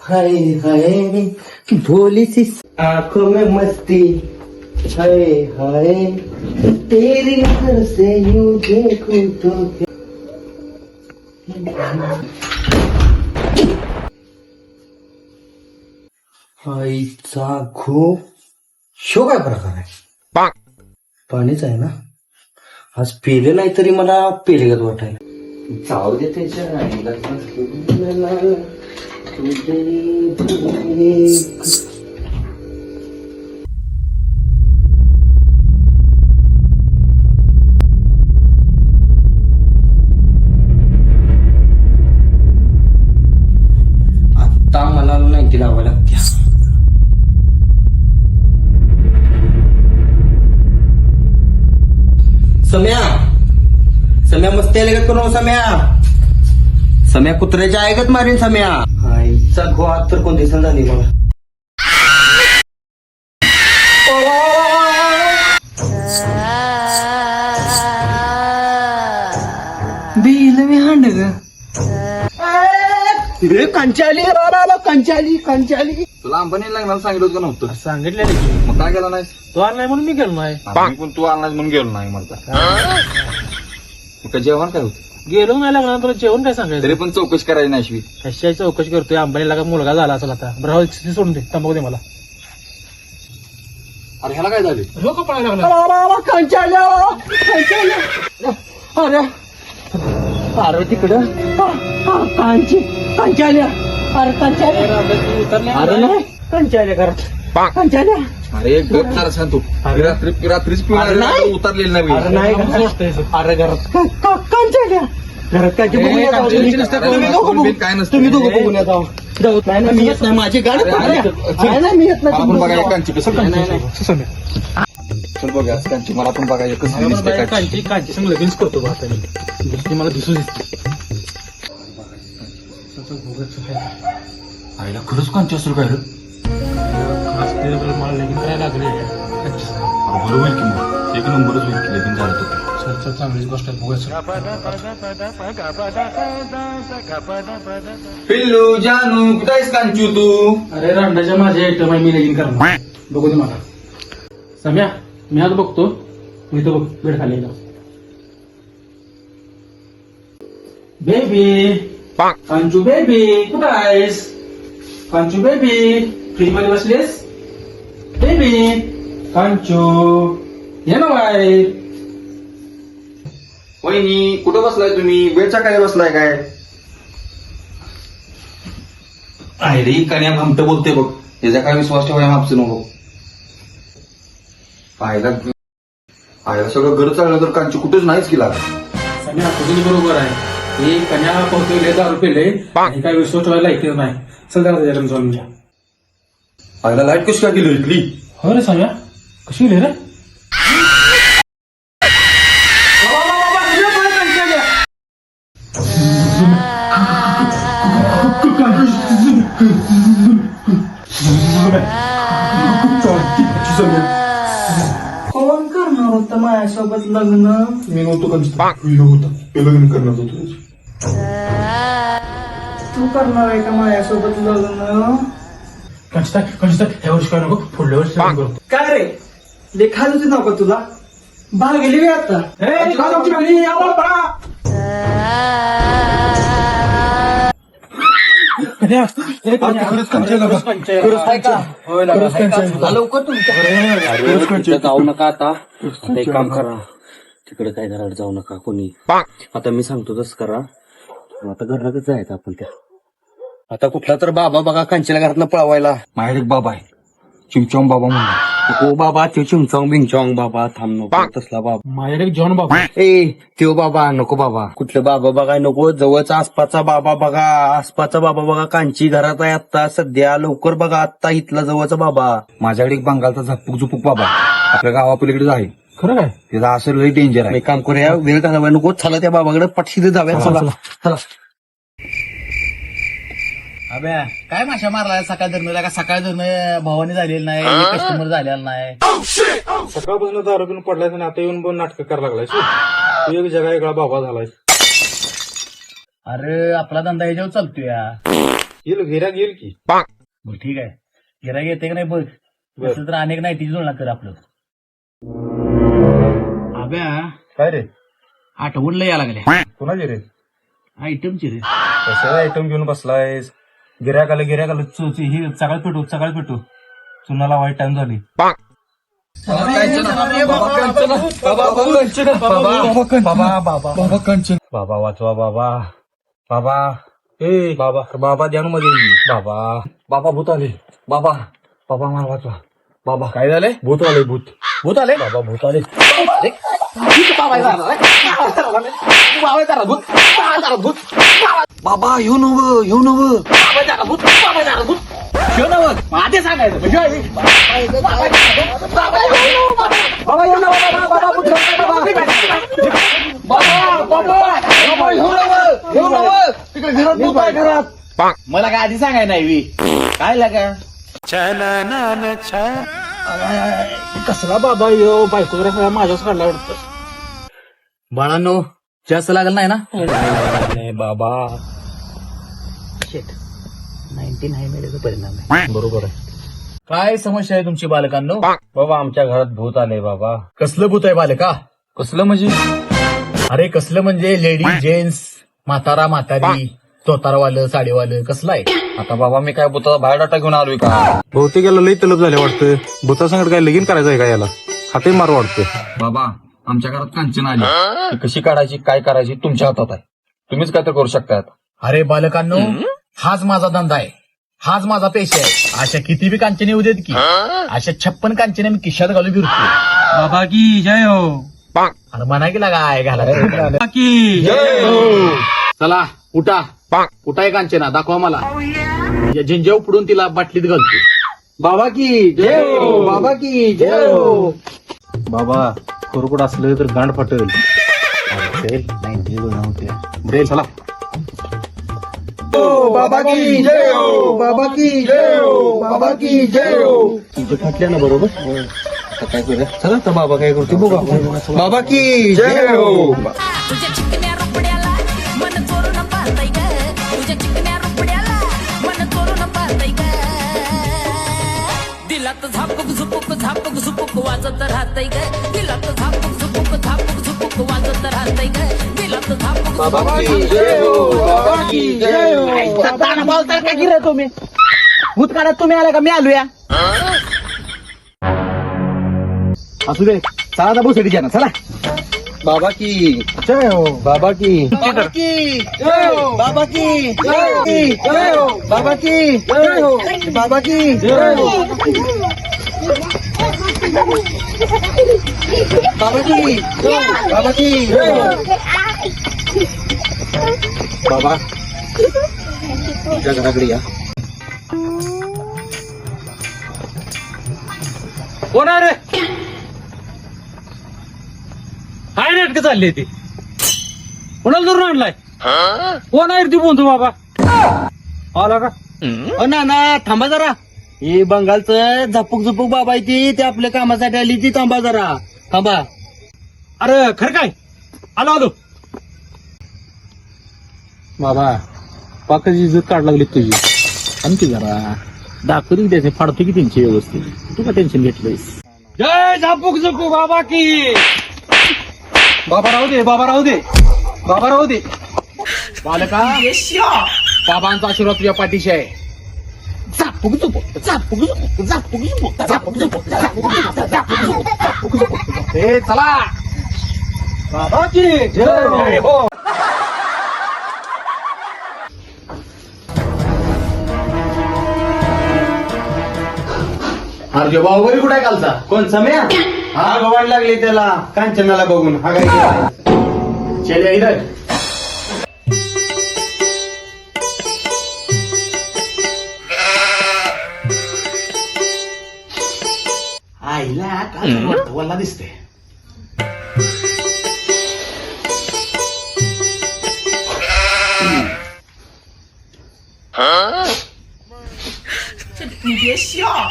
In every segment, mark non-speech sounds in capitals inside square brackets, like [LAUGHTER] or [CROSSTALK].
हाय हाय भोली सी आंखों में मस्ती हाय हाय तेरी नजर से यूं देखूं तो आईचा खो शो काय प्रकार आहे. पाणीच आहे ना? आज पेले नाही तरी मला पेलेगत वाटायला. जाऊ दे त्याच्या सम्या. सम्या मस्ती आले का करू सम्या? सम्या कुत्र्याच्या ऐकत मारीन सम्या. आईचा आत तर कोण दिसन झाली मला कंचाली कंचाली कंचाली तुला अंबानी लागणार सांगितलं होतं का नव्हतं? सांगितलं की. मग काय केलं नाही तो आणलाय म्हणून मी गेलो नाही. पण तू आणलास म्हणून गेलो नाही म्हणता. मग काय जेवण काय होतं? गेलो नाही लागणार तुला जेवण काय सांगायचं? तरी पण चौकशी करायची नाही अश्वी कशाची चौकशी करतोय? अंबानीला का मुलगा झाला असेल आता? बरं राहू दे, सोडून दे. तंबाखू दे मला. अरे ह्याला काय झाले? हो का पळायला लागला? अरे अरे तिकडं. कांची. कंचाल्या अरे कंचाल्या उतरले अरे नाही कंचाल्या अरे सांग तू रात्री रात्रीच अरे नाही. उतरलेलं अरे नाही नाही अरे घरात. कंचाल्या घरात येत काय. तुम्ही दोघं बघून येत नाही ना, मी येत नाही. माझी गाडी नाही मी येत नाही. मला पण बघा. एकांची कसं नाही, नाही, नाही. चल बघा कांची मला पण बघा कसं दिसते काय कांची. कांची संग लगेच करतो बा आता मी. दिसते आईला खरंच कांची असेल काय रे खास ते मला लगीन करायला लागले होईल की मग एक नंबरच होईल की लगीन झालं तर चल चल चांगलीच गोष्ट आहे पिल्लू जानू कुठं आहेस कांचू तू अरे रांडाच्या माझ्या आयटम आहे मी लगीन करणार बघू दे मला सम्या मी आज बघतो मी तो बघ वेळ खाली बेबी कांचू बेबी कुठं आहेस कांचू बेबी फ्रीजमध्ये बसलीस बेबी कांचू ये ना बाय वहिनी कुठं बसलाय तुम्ही? बेडच्या खाली बसलाय काय? आहे रे कन्या घमट बोलते बघ. त्याचा काय विश्वास ठेवाय मापसे नको. आईला आईला सगळं घर चाललं तर कांची कुठेच नाहीच केला बरोबर आहे. हे कन्या पोहतोय दारू पेले आणि काय विश्वास ठेवायला ऐकत नाही. चल जरा त्याच्याकडे जाऊन घ्या आईला लाइट कशी काय गेली इथली? हो रे सम्या कशी गेली रे? कोण करणार होतं माझ्यासोबत लग्न? मी नव्हतो कंच लग्न करणार होतो तू करणार आहे का माझ्यासोबत लग्न कंचता कंचता ह्या वर्षी काय नको पुढल्या वर्षी लग्न करतो काय रे लेखा होती नका तुला भाग गेली बे आता लवकर तुमच्या जाऊ नका आता आता एक काम करा तिकडे काय घरात जाऊ नका कोणी. आता मी सांगतो तसं करा. आता घरला जायचं आपण त्या. आता कुठला तर बाबा बघा कांचीला घरात पळवायला. माझ्याकडे एक बाबा आहे. चिमचॉम बाबा म्हणून. ओ बाबा त्यो चिमचॉंग बिंगचॉंग बाबा थांब नको तसला बाबा. माझ्याकडे जॉन बाबा ए त्यो बाबा नको बाबा. कुठलं बाबा बघा नको जवळचा आसपासचा बाबा बघा. आसपासचा बाबा बघा कांची घरात आहे आता सध्या लवकर बघा आता इथला जवळचा बाबा. माझ्याकडे एक बंगालचा झपक झुपूक बाबा आपल्या गावापलीकडेच आहे खरं काय? त्याचा असं लई डेंजर आहे. एक काम करूया वेळ घालवाय नको चला त्या बाबाकडे पटशीने जाऊया चला चला. अबे काय माशा मारलाय? सकाळ धरणं का सकाळ धरणं भावानी झालेलं नाही कस्टमर झालेला नाही. सकाळपासून दारू पिऊन पडलाय आणि आता येऊन पण नाटक करायला लागलाय. तू एक जगा वेगळा बाबा झालाय अरे आपला धंदा ह्याच्यावर चालतोय. या येईल गिऱ्या येईल की. बरं ठीक आहे. गिरायक येते का नाही बघ. तर अनेक नाही तिची जुळणा कर आपलं. अभ्या काय रे? आठवण लय या लागल्या. कुणाची रे? आयटमची रे. कशाला आयटम घेऊन बसलायस? गिऱ्याक आलं गिऱ्याक आलं चोची ही सकाळ पेटू सकाळ पेटू चुनाला वाईट टाइम झाली. बाबा वाचवा बाबा. बाबा. ए बाबा. बाबा ध्यानमध्ये. बाबा. बाबा भूत आले. बाबा. बाबा मला वाचवा. बाबा. काय झालंय? भूत आले भूत. भूत आले? बाबा भूत आले. बाबा येऊ नव येऊ नव. आधी सांगायचं. म्हणजे मला काय आधी सांगाय नाही काय लागा? कसला बाबा यो बायको सगळ्या माझ्याच काढला वाटतं. बाळांनो जास्त लागल नाही ना? बाबा. नाईन्टी नाईन परिणाम आहे. बरोबर आहे. काय समस्या आहे तुमची बालकांनो? बाबा आमच्या घरात भूत आले बाबा. कसलं भूत आहे बालका? कसलं म्हणजे? अरे कसलं म्हणजे? लेडीज जेंट्स म्हातारा म्हातारी. तोतारवालं साडीवालं कसलं आहे? आता बाबा मी काय भूताचा बायोडाटा घेऊन आलोय का? बहुतेक याला लई तलब झाले वाटतं. भूता संकट काय लगीन करायचं आहे का याला? हाते मार वाटतं. बाबा आमच्या घरात कांचन आली. ती कशी काढायची काय करायची तुमच्या हातात आहे. तुम्हीच काय तर करू शकतात अरे बालकांनो हाच माझा धंदा आहे. हाच माझा पेशा आहे. अशा किती बी कांचने येऊ देत की. अशा छप्पन कांचने मी खिशात घालू फिरतो. बाबा की जय हो. अरे म्हणा की? लागा आहे घाला की जय हो. चला उठा. उठा आहे कांचना दाखवा मला. या झिंजा उपडून तिला बाटलीत घालतो. बाबा की जय हो. बाबा की जय हो. बाबा कुरकुड असलं तर गांड फाटेल. ब्रेल चला. बाबा की जय हो. बाबा की जय हो. बाबा की जय हो. तुझं फाटल्या ना बरोबर? आता काय करूया? चला तर बाबा काय करतो? बघू बाबा की जय हो. तुझ्या राहतय ग दिलात झापूक झुपूक झापूक झुपूक वाजत राहतय ग दिलात झापूक बाबा की जय हो बाबा की जय हो। बोलताय का गिरे तुम्ही। भूत तुम्ही आला का? मी आलो या असू दे चला आता बसू ना चला. बाबा की जय हो. बाबा की बाबा की जय हो. बाबा की जय हो. बाबा की जय हो. बाबा की जय हो. बाबा की बाबा तुमच्या घराकडे या. कोण आहे रे? काय नाटक चालली ती. कोणाला धरून आणलाय? कोण आहे रे ती बोंधू बाबा? आला का? ना ना थांबा जरा. हे बंगालचं झपूक झपूक बाबा आहे ती. ते आपल्या कामासाठी आली ती. थांबा जरा. थांबा. अरे खरं काय? आलो आलो. बाबा पाकाची इज्जत काढ लागली तुझी. आणखी जरा. दाखवली त्याचे फाडतो की त्यांची व्यवस्थित. तू का टेन्शन घेतलंयस? जय झापूक झुपूक बाबा की. बाबा राहू दे बाबा राहू दे. बाबा राहू दे. बालका बाबांचा आशीर्वाद तुझ्या पाठीशी आहे. ए चला बाबा की जय हो अरे बाहुबली कुठे कालचा कोण सम्या? हा [COUGHS] गवाड लागले त्याला. कांचनाला बघून. हा काय? [COUGHS] चल इधर काय वल्ला दिसते.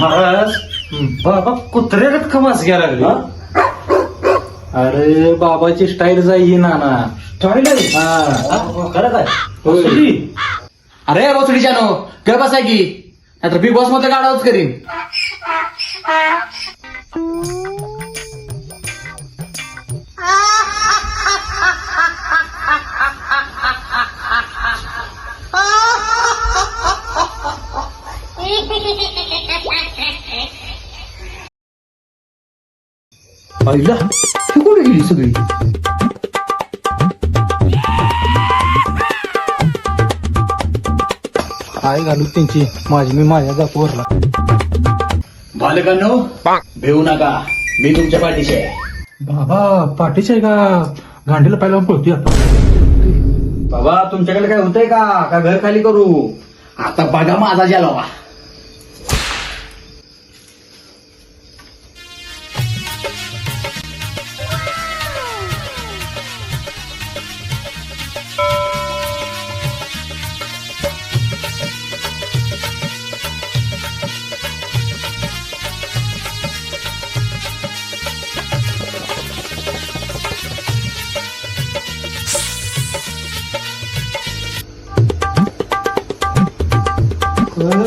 महाराज बाबा कुत्र्यागत कमास घ्यायला लागले? अरे बाबाची स्टाईल जाई नाना. स्टाईल आहे? खरंच आहे अरे बसडीच्यानो काय बसाय की. नाहीतर बिग बॉसमध्ये गाडावच करीन. आईला? ही कुठे गेली सगळी? काय घालू त्यांची माझी मी माझ्या जातो वरला बालकांनो भेऊ नका. मी तुमच्या पाठीशी आहे. बाबा पाठीचे आहे का? गांडीला पाहिला पळतोय आता. बाबा तुमच्याकडे काय होतंय का? का घर खाली करू? आता बघा माझा जलवा.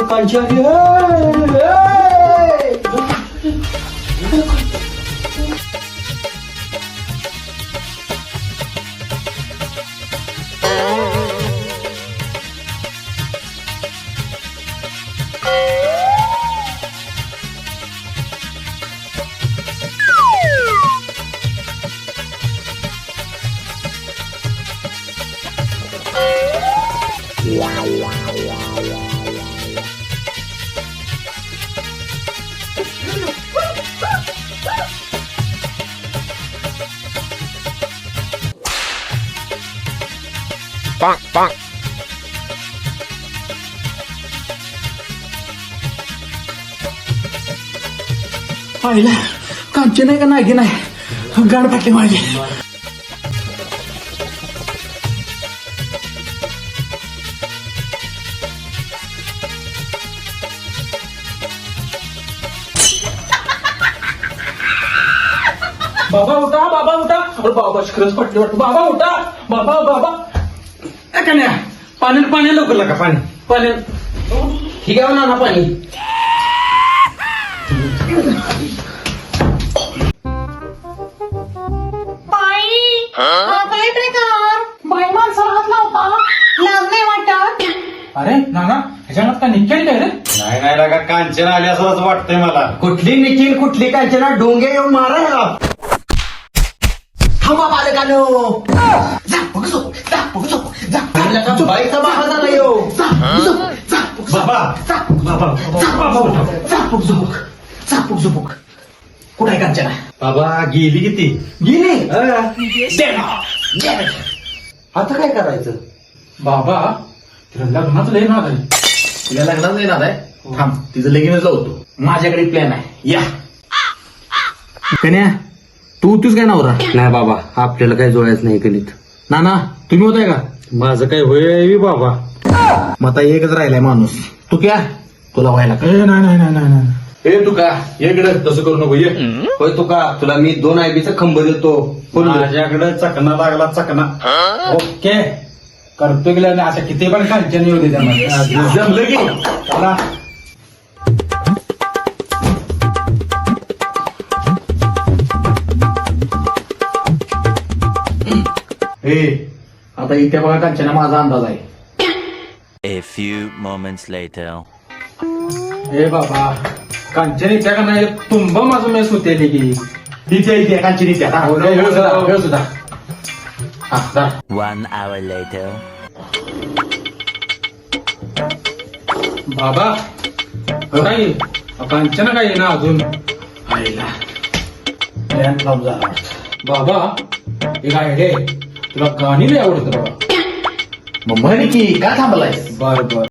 कांची आली आईला कांची नाही का नागी नाही गाड फाटली माझी बाबा उठा बाबा उठा अरे बाबा खरंच पटली वाटतं बाबा उठा बाबा बाबा ए, कन्या पाणी पाणी लवकर लागा पाणी पाणी ठीक आहे ना पाणी. बाई आता येते का बाई माणसाला हात लावता. लाज नाही वाटत. अरे नाना ह्याच्यात का काय रे? नाही नाही लागा कांचन आली असं वाटतंय मला. कुठली निखिल कुठली कांचना? डोंगे येऊन मारायला थांबा बालकांनो. बाईचा बाबा झाला यो बाबा बाबा बाबा उठा. चापूक झुपूक कुठे आहे कांचना बाबा गेली किती गेली. आता काय करायचं बाबा तिला लग्नात लय नाद आहे तिला लग्नात नाही नाद आहे थांब तिचं लगीनच लावतो माझ्याकडे प्लॅन आहे या कन्या तू तूच काय नवरा नाही बाबा आपल्याला काय जोडायचं नाही गणित नाना तुम्ही होताय का माझं काय होय बाबा. मग आता एकच राहिलाय माणूस. तू क्या? तुला व्हायला का? ए नाही नाही नाही नाही नाही. ए तू का इकडे तसं करू नको ये. होय तू का तुला मी दोन आयबीचा खंब देतो. फुल. माझ्याकडे चकना लागला चकना. ओके. करतो गेला ना अशा किती पण कांचन येऊ दे जमलं की चला. ए आता इथे बघा कांचना माझा अंदाज आहे. A few moments later. ए बाबा कांचन इथे का नाही? तुंब माझं मेस होते की. इथे इथे कांचन इथे. हा, हो, हे हो, सुद्धा, हो. हे सुद्धा. हा जा. One hour later. बाबा नाही कांचन काय ना अजून? आईला. प्लॅन फ्लॉप झाला बाबा एक आहे तुला गाणी लय आवडत बाबा मग म्हणे की का थांबलाय बर बर.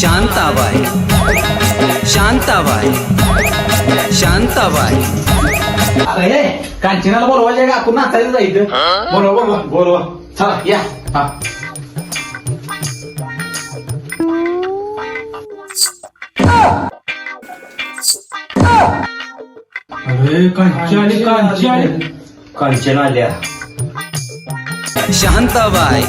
शांताबाई शांताबाई शांताबाई. अरे कांचनाला बोलवायचे का? आपण नाचायला जायचं? बोलवा बोलवा बोलवा. चला या. हा. अरे कांची आली कांची आली. कांचन आल्या. शांताबाई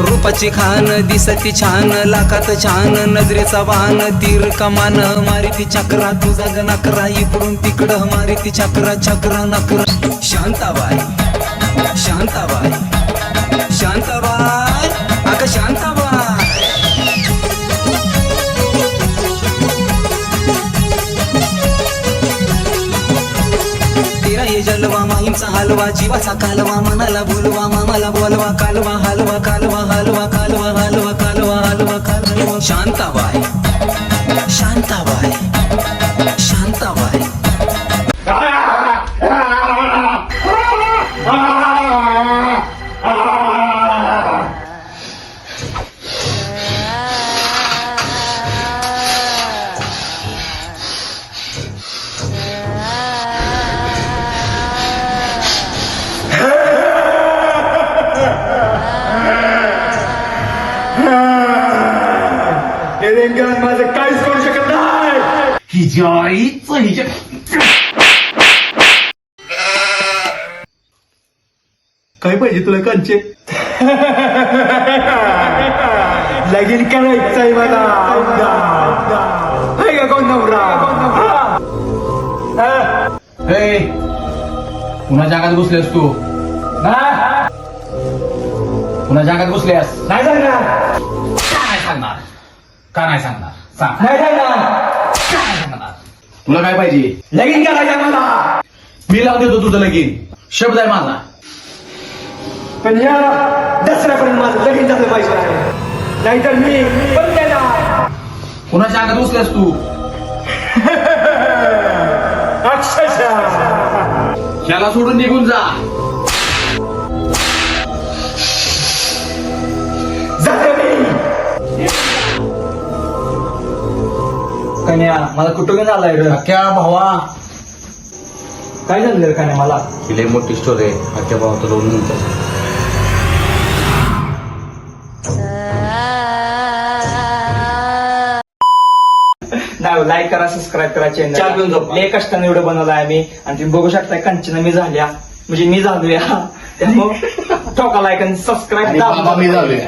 रूपाची खान दिसती छान लाखात छान नजरेचा वाहन तीर कमान मारिती चक्रा तुझा ग नकरा इकडून तिकडं मारिती चक्रा चक्रा नकरा. शांताबाई शांताबाई. माहीमचा हलवा जीवाचा कालवा मनाला बोलवा मामाला बोलवा कालवा हलवा कालवा हलवा कालवा हलवा कालवा हलवा कालवा. शांताबाई शांताबाई माझं काहीच करू शकत नाही. हिच्या आईचं हिच्या काय पाहिजे तुला कांचे? लगीन करायचंय मला. हाय का कोण नवरा? ए पुन्हा जागात घुसलेस तू. पुन्हा जागात घुसल्यास नाही सांगणार काय सांगणार? का नाही सांगणार? सांग. नाही सांगणार. तुला काय पाहिजे? लगीन करायचं मला. मी लावून देतो तुझं लगीन. शब्द आहे माझा. पण या दसऱ्यापर्यंत माझं लगीन झालं पाहिजे. नाहीतर मी पुन्हा जागात घुसल्यास तू? [LAUGHS] अक्षरशः. याला सोडून निघून जा. कन्या मला कुठं घेऊन आलाय रे? क्या भावा. काय झालं रे कन्या मला? ही लय मोठी स्टोरी आहे. आजच्या भावाचं दोन नंतर लाईक करा सबस्क्राईब करा चॅनल. लय कष्टाने व्हिडिओ बनवला आहे आम्ही आणि तुम्ही बघू शकता कंचना मी झाल्या. म्हणजे मी झालोया. त्यामुळे ठोका लाईक आणि सबस्क्राईब मी झालोय.